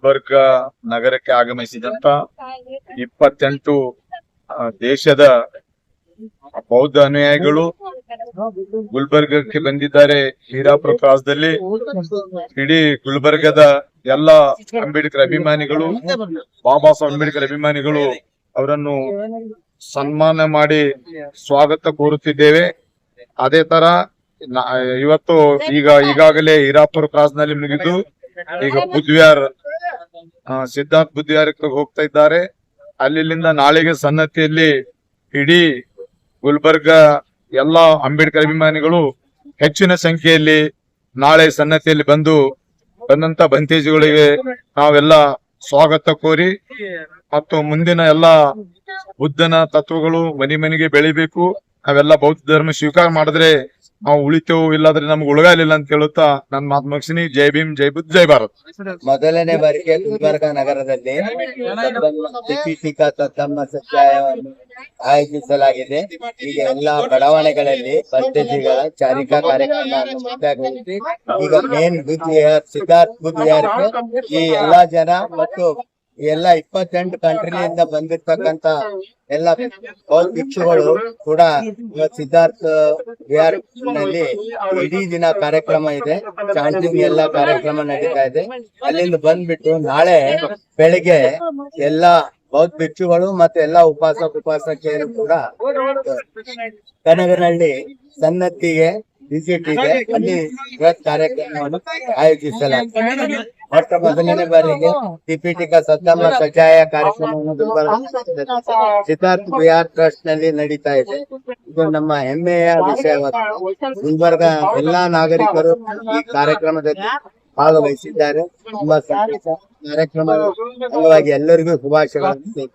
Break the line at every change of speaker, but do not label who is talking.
ಗುಲ್ಬರ್ಗ ನಗರಕ್ಕೆ ಆಗಮಿಸಿದಂತ ಇಪ್ಪತ್ತೆಂಟು ದೇಶದ ಬೌದ್ಧ ಅನುಯಾಯಿಗಳು ಗುಲ್ಬರ್ಗಕ್ಕೆ ಬಂದಿದ್ದಾರೆ. ಹೀರಾ ಪ್ರಕಾಶದಲ್ಲಿ ಇಡೀ ಗುಲ್ಬರ್ಗದ ಎಲ್ಲ ಅಂಬೇಡ್ಕರ್ ಅಭಿಮಾನಿಗಳು ಬಾಬಾ ಸಾಹೇಬ್ ಅಂಬೇಡ್ಕರ್ ಅಭಿಮಾನಿಗಳು ಅವರನ್ನು ಸನ್ಮಾನ ಮಾಡಿ ಸ್ವಾಗತ ಕೋರುತ್ತಿದ್ದೇವೆ. ಅದೇ ತರ ಇವತ್ತು ಈಗ ಈಗಾಗಲೇ ಹೀರಾಪುರ ಕ್ರಾಸ್ನಲ್ಲಿ ಮುಗಿದು ಈಗ ಬುದ್ವಿಹಾರ್ ಆ, ಸಿದ್ಧಾರ್ಥ್ ಬುದ್ಧಿಯಾರಕ್ಕೆ ಹೋಗ್ತಾ ಇದ್ದಾರೆ. ಅಲ್ಲಿಂದ ನಾಳೆಗೆ ಸನ್ನತಿಯಲ್ಲಿ ಇಡೀ ಗುಲ್ಬರ್ಗ, ಎಲ್ಲಾ ಅಂಬೇಡ್ಕರ್ ಅಭಿಮಾನಿಗಳು ಹೆಚ್ಚಿನ ಸಂಖ್ಯೆಯಲ್ಲಿ ನಾಳೆ ಸನ್ನತಿಯಲ್ಲಿ ಬಂದು, ಬಂದಂತ ಬಂತೇಜಿಗಳಿಗೆ ನಾವೆಲ್ಲ ಸ್ವಾಗತ ಕೋರಿ ಮತ್ತು ಮುಂದಿನ ಎಲ್ಲಾ ಬುದ್ಧನ ತತ್ವಗಳು ಮನೆ ಮನೆಗೆ ಬೆಳಿಬೇಕು. ನಾವೆಲ್ಲ ಬೌದ್ಧ ಧರ್ಮ ಸ್ವೀಕಾರ ಮಾಡಿದ್ರೆ ನಾವು ಉಳಿತೇವು ಇಲ್ಲಾದ್ರೆ ನಮ್ಗೆ ಉಳಗಾಲಿಲ್ಲ ಅಂತ ಹೇಳುತ್ತಾ ನನ್ನ ಮಾತು ಮುಗಿಸಿನಿ ಜೈ ಭೀಮ್, ಜೈ ಬುದ್ಧ ಜೈ ಭಾರತ್.
ಮೊದಲನೇ ಬಾರಿಗೆ ಗುಲ್ಬರ್ಗ ನಗರದಲ್ಲಿ ಆಯೋಜಿಸಲಾಗಿದೆ. ಈಗ ಎಲ್ಲಾ ಬಡಾವಣೆಗಳಲ್ಲಿ ಪದ್ಧತಿಗಳ ಚಾರಿಕಾ ಕಾರ್ಯಕ್ರಮ ಈಗ ಮೇನ್ ಬುದ್ಧಿ ಸಿದ್ಧಾರ್ಥ ಬುದ್ಧ ಈ ಎಲ್ಲಾ ಜನ ಮತ್ತು ಎಲ್ಲಾ ಇಪ್ಪತ್ತೆಂಟು ಕಂಟ್ರಿಯಿಂದ ಬಂದಿರ್ತಕ್ಕಂತ ಎಲ್ಲ ಬೌದ್ಧ ಭಿಕ್ಷುಗಳು ಕೂಡ ಸಿದ್ಧಾರ್ಥ ವಿಹಾರ್ನಲ್ಲಿ ಇಡೀ ದಿನ ಕಾರ್ಯಕ್ರಮ ಇದೆ. ಚಾಂಟಿಂಗ್ ಎಲ್ಲ ಕಾರ್ಯಕ್ರಮ ನಡೀತಾ ಇದೆ. ಅಲ್ಲಿಂದ ಬಂದ್ಬಿಟ್ಟು ನಾಳೆ ಬೆಳಿಗ್ಗೆ ಎಲ್ಲಾ ಬೌದ್ಧ ಭಿಕ್ಷುಗಳು ಮತ್ತೆ ಎಲ್ಲಾ ಉಪವಾಸ ಉಪಾಸಕಿಯರು ಕೂಡ ಕನಗನಹಳ್ಳಿ ಸನ್ನತಿಗೆ ವಿಸಿಟ್ ಇದೆ. ಅಲ್ಲಿ ಬೃಹತ್ ಕಾರ್ಯಕ್ರಮವನ್ನು ಆಯೋಜಿಸಲಾಗಿದೆ. ಮೊಟ್ಟ ಮೊದಲನೇ ಬಾರಿಗೆ ಟಿಪಿಟಿಕ ಸತ್ತಮ್ಮ ಸಜಾಯ ಕಾರ್ಯಕ್ರಮವನ್ನು ಗುಲ್ಬರ್ಗ ಸಿದ್ಧಾರ್ಥ ಬಿಹಾರ್ ಟ್ರಸ್ಟ್ನಲ್ಲಿ ನಡೀತಾ ಇದೆ. ಇದು ನಮ್ಮ ಹೆಮ್ಮೆಯ ವಿಷಯವಾಗಿದೆ ಗುಲ್ಬರ್ಗ ಎಲ್ಲಾ ನಾಗರಿಕರು ಈ ಕಾರ್ಯಕ್ರಮದಲ್ಲಿ ಭಾಗವಹಿಸಿದ್ದಾರೆ. ತುಂಬಾ ಸಂತೋಷ. ಕಾರ್ಯಕ್ರಮ ಅಂಗವಾಗಿ ಎಲ್ಲರಿಗೂ ಶುಭಾಶಯಗಳನ್ನು.